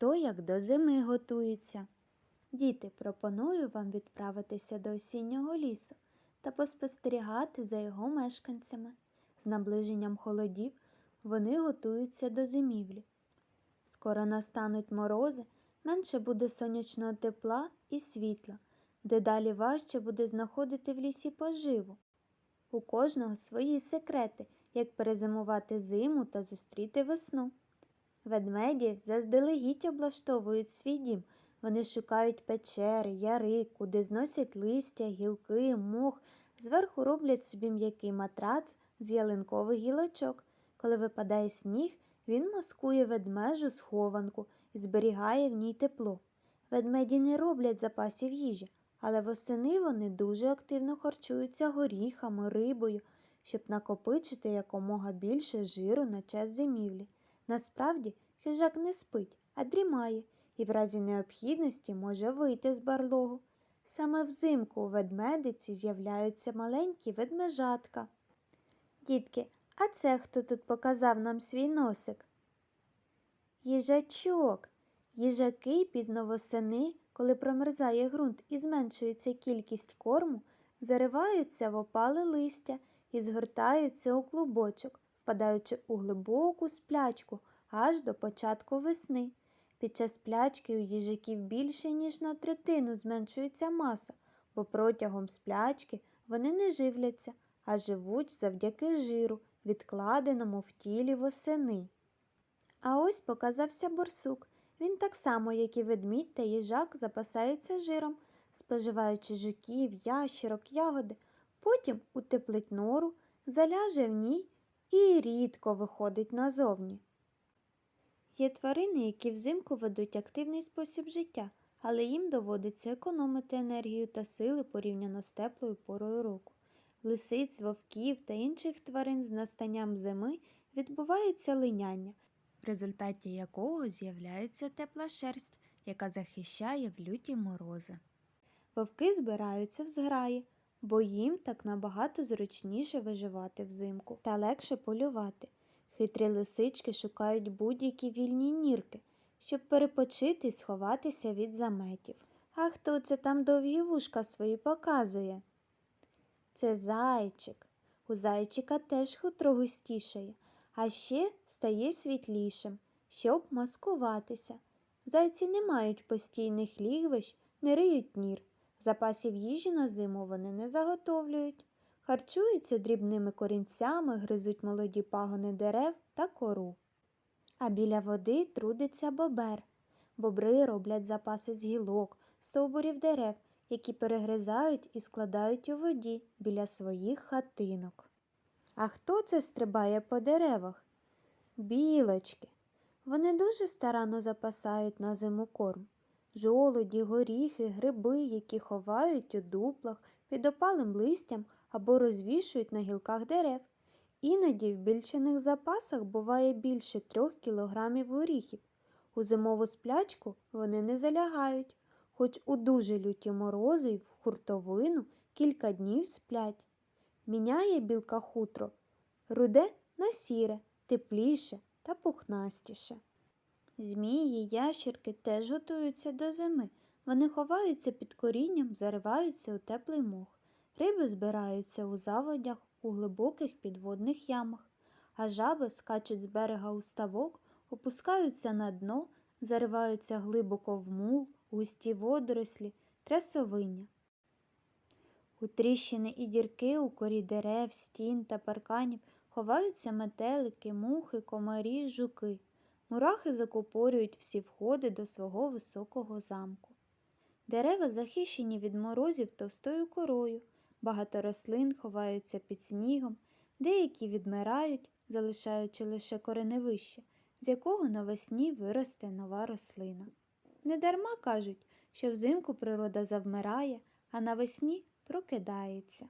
хто як до зими готується. Діти, пропоную вам відправитися до осіннього лісу та поспостерігати за його мешканцями. З наближенням холодів вони готуються до зимівлі. Скоро настануть морози, менше буде сонячного тепла і світла, дедалі важче буде знаходити в лісі поживу. У кожного свої секрети, як перезимувати зиму та зустріти весну. Ведмеді заздалегідь облаштовують свій дім. Вони шукають печери, яри, куди зносять листя, гілки, мох, зверху роблять собі м'який матрац з ялинкових гілочок. Коли випадає сніг, він маскує ведмежу схованку і зберігає в ній тепло. Ведмеді не роблять запасів їжі, але восени вони дуже активно харчуються горіхами, рибою, щоб накопичити якомога більше жиру на час зимівлі. Насправді, хижак не спить, а дрімає і в разі необхідності може вийти з барлогу. Саме взимку у ведмедиці з'являються маленькі ведмежатка. Дітки, а це хто тут показав нам свій носик? Їжачок. Їжаки пізно восени, коли промерзає ґрунт і зменшується кількість корму, зариваються в опале листя і згортаються у клубочок, впадаючи у глибоку сплячку аж до початку весни. Під час сплячки у їжаків більше, ніж на третину зменшується маса, бо протягом сплячки вони не живляться, а живуть завдяки жиру, відкладеному в тілі восени. А ось показався борсук. Він так само, як і ведмідь та їжак, запасається жиром, споживаючи жуків, ящерок, ягоди, потім утеплить нору, заляже в ній і рідко виходить назовні. Є тварини, які взимку ведуть активний спосіб життя, але їм доводиться економити енергію та сили порівняно з теплою порою року. Лисиць, вовків та інших тварин з настанням зими відбувається линяння, в результаті якого з'являється тепла шерсть, яка захищає в люті морози. Вовки збираються в зграї, бо їм так набагато зручніше виживати взимку та легше полювати. Хитрі лисички шукають будь-які вільні нірки, щоб перепочити і сховатися від заметів. А хто це там довгі вушка свої показує? Це зайчик. У зайчика теж хутро густішає, а ще стає світлішим, щоб маскуватися. Зайці не мають постійних лігвищ, не риють нір. Запасів їжі на зиму вони не заготовлюють. Харчуються дрібними корінцями, гризуть молоді пагони дерев та кору. А біля води трудиться бобер. Бобри роблять запаси з гілок, стовбурів дерев, які перегризають і складають у воді біля своїх хатинок. А хто це стрибає по деревах? Білочки. Вони дуже старанно запасають на зиму корм. Жолоді, горіхи, гриби, які ховають у дуплах, під опалим листям або розвішують на гілках дерев. Іноді в більшених запасах буває більше трьох кілограмів горіхів. У зимову сплячку вони не залягають, хоч у дуже люті морози й в хуртовину кілька днів сплять. Міняє білка хутро, руде на сіре, тепліше та пухнастіше. Змії, ящірки теж готуються до зими. Вони ховаються під корінням, зариваються у теплий мох. Риби збираються у заводях, у глибоких підводних ямах, а жаби скачуть з берега у ставок, опускаються на дно, зариваються глибоко в мул, густі водорослі, трясовиння. У тріщини і дірки у корі дерев, стін та парканів ховаються метелики, мухи, комарі, жуки. Мурахи закупорюють всі входи до свого високого замку. Дерева захищені від морозів товстою корою, багато рослин ховаються під снігом, деякі відмирають, залишаючи лише кореневище, з якого навесні виросте нова рослина. Недарма кажуть, що взимку природа завмирає, а навесні прокидається.